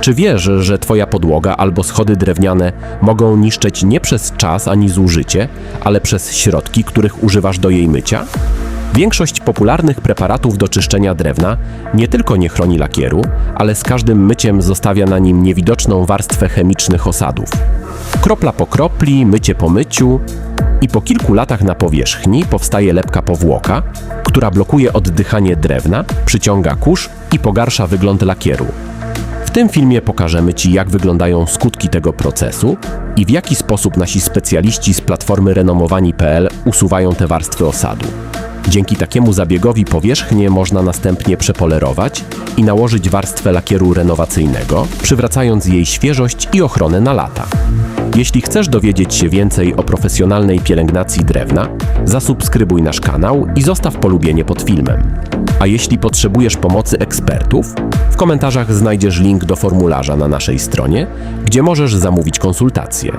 Czy wiesz, że twoja podłoga albo schody drewniane mogą niszczeć nie przez czas ani zużycie, ale przez środki, których używasz do jej mycia? Większość popularnych preparatów do czyszczenia drewna nie tylko nie chroni lakieru, ale z każdym myciem zostawia na nim niewidoczną warstwę chemicznych osadów. Kropla po kropli, mycie po myciu i po kilku latach na powierzchni powstaje lepka powłoka, która blokuje oddychanie drewna, przyciąga kurz i pogarsza wygląd lakieru. W tym filmie pokażemy Ci, jak wyglądają skutki tego procesu i w jaki sposób nasi specjaliści z platformy renomowani.pl usuwają te warstwy osadu. Dzięki takiemu zabiegowi powierzchnię można następnie przepolerować i nałożyć warstwę lakieru renowacyjnego, przywracając jej świeżość i ochronę na lata. Jeśli chcesz dowiedzieć się więcej o profesjonalnej pielęgnacji drewna, zasubskrybuj nasz kanał i zostaw polubienie pod filmem. A jeśli potrzebujesz pomocy ekspertów, w komentarzach znajdziesz link do formularza na naszej stronie, gdzie możesz zamówić konsultację.